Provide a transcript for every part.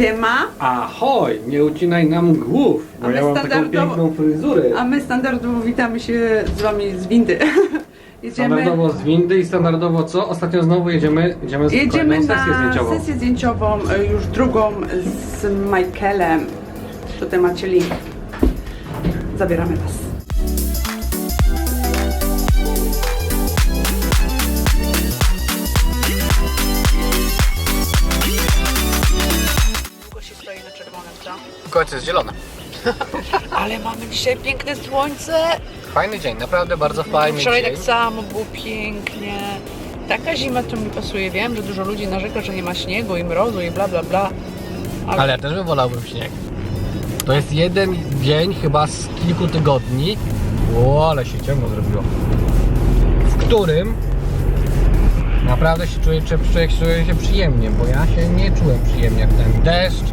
Siema, Ahoj, nie ucinaj nam głów, bo A my ja mam taką standardowo- piękną fryzurę. a my standardowo witamy się z wami z windy. Jedziemy, Standardowo z windy i standardowo co? Ostatnio znowu jedziemy, jedziemy z jedziemy kolejną na sesję zdjęciową. sesję zdjęciową, e, już drugą z Michaelem. Tutaj macie link. Zabieramy was. Jest zielone. Ale mamy dzisiaj piękne słońce. Fajny dzień, naprawdę bardzo fajny Wczoraj dzień. tak samo było pięknie. Taka zima to mi pasuje. Wiem, że dużo ludzi narzeka, że nie ma śniegu i mrozu i bla bla bla. Ale ja też bym wolałbym śnieg. To jest jeden dzień chyba z kilku tygodni. O, ale się ciemno zrobiło. W którym naprawdę się czuję, czy człowiek czuje się przyjemnie, bo ja się nie czułem przyjemnie jak ten deszcz,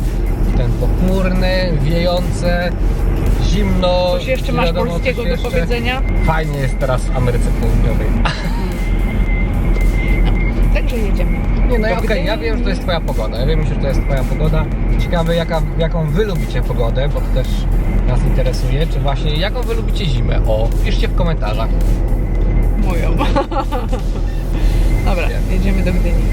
ten pochmurny, wiejące, zimno. Coś jeszcze masz wiadomo, polskiego do jeszcze. powiedzenia? Fajnie jest teraz w Ameryce Południowej. Także jedziemy. Nie, no okej, Gdyni. ja wiem, że to jest twoja pogoda. Ja wiem, że to jest twoja pogoda. Ciekawe, jaka, jaką wy lubicie pogodę, bo to też nas interesuje. Czy właśnie, jaką wy lubicie zimę? O, piszcie w komentarzach. Moją. Dobra, jedziemy do Gdyni.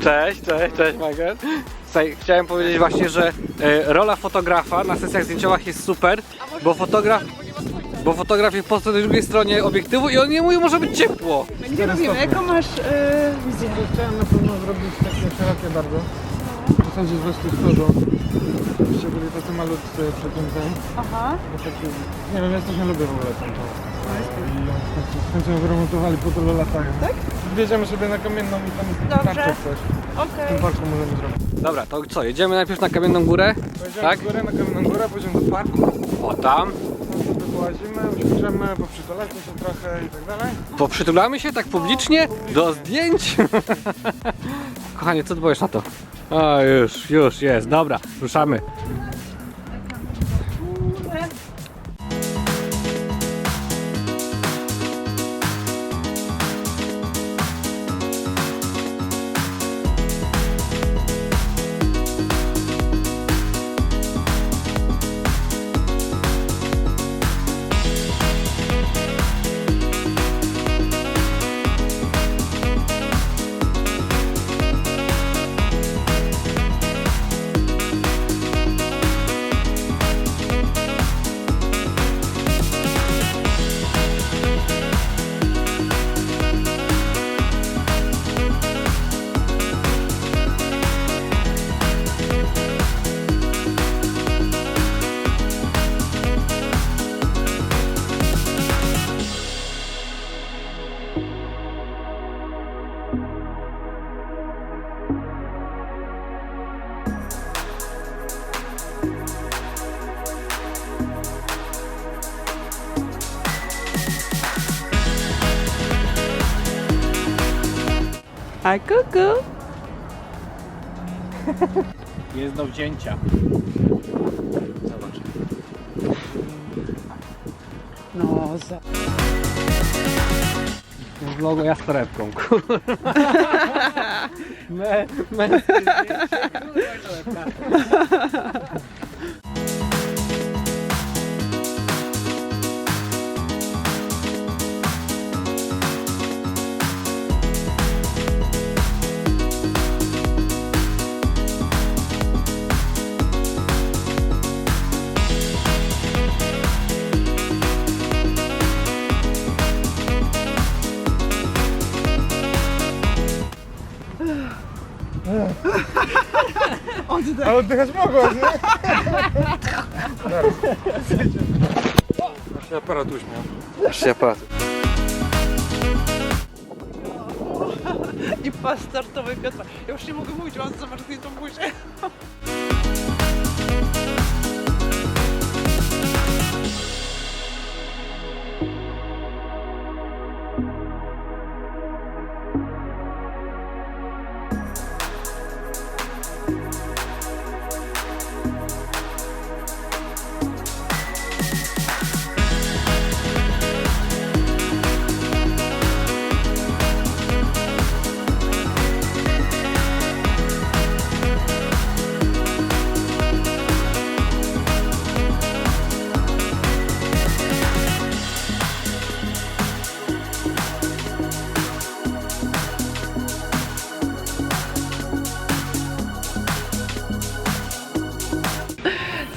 Cześć, cześć, cześć Michael. Słuchaj, chciałem powiedzieć właśnie, że e, rola fotografa na sesjach zdjęciowych jest super, bo fotograf, bo fotograf jest po tej drugiej stronie obiektywu i on nie mówi, może być ciepło. Nie robimy. Jaką masz e, wizję? Chciałem na pewno zrobić takie szerokie bardzo. W zasadzie z westu skórą. Szczególnie tacy malutcy przy tym tym. Aha. Bo taki, nie wiem, ja też nie lubię w ogóle tam to. I ją wyremontowali po tylu latach. Tak? Wjedziemy sobie na kamienną i tam Dobrze. coś. W Okej. tym parku możemy zrobić. Dobra, to co, jedziemy najpierw na Kamienną Górę? Pojedziemy Tak? w górę, na kamienną górę, pójdziemy do parku. O, tam. Tam sobie połazimy, usiądziemy, się trochę i tak dalej. Poprzytulamy się tak publicznie do zdjęć. Kochanie, co ty powiesz na to? A już, już jest, dobra, ruszamy. A kuku. Jest do wzięcia. Zobacz. No, za... W logo ja z torebką, kurwa. Me, męskie zdjęcie, kurwa, i torebka. A oddychać mogłaś, nie? Zaraz. Aż się aparat uśmiał. Aż się aparat. I pas startowy Piotra. Ja już nie mogę mówić, mam zamarzniętą buzię.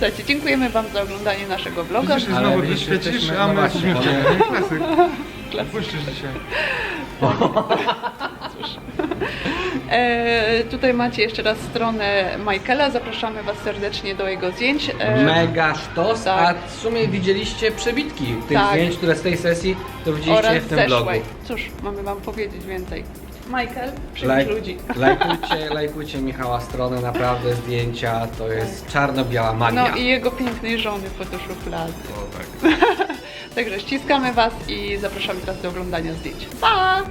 Słuchajcie, dziękujemy Wam za oglądanie naszego vloga. Widzisz, że Ale znowu my ty już świecisz, jesteśmy- a no my właśnie, jesteśmy w bo- cieniu. Klasyk. Klasyk. Puścisz dzisiaj. E, tutaj macie jeszcze raz stronę Michaela. Zapraszamy Was serdecznie do jego zdjęć. E, Mega sztos, tak. a w sumie widzieliście przebitki tych Tak. zdjęć, które z tej sesji to widzieliście oraz w tym vlogu. zeszłej. Cóż, mamy Wam powiedzieć więcej. Michael, przybliż Lajk, ludzi. lajkujcie, lajkujcie Michała stronę, naprawdę zdjęcia, to jest czarno-biała magia. No i jego pięknej żony Photoshop O, tak. Także ściskamy Was i zapraszamy Was do oglądania zdjęć. Pa!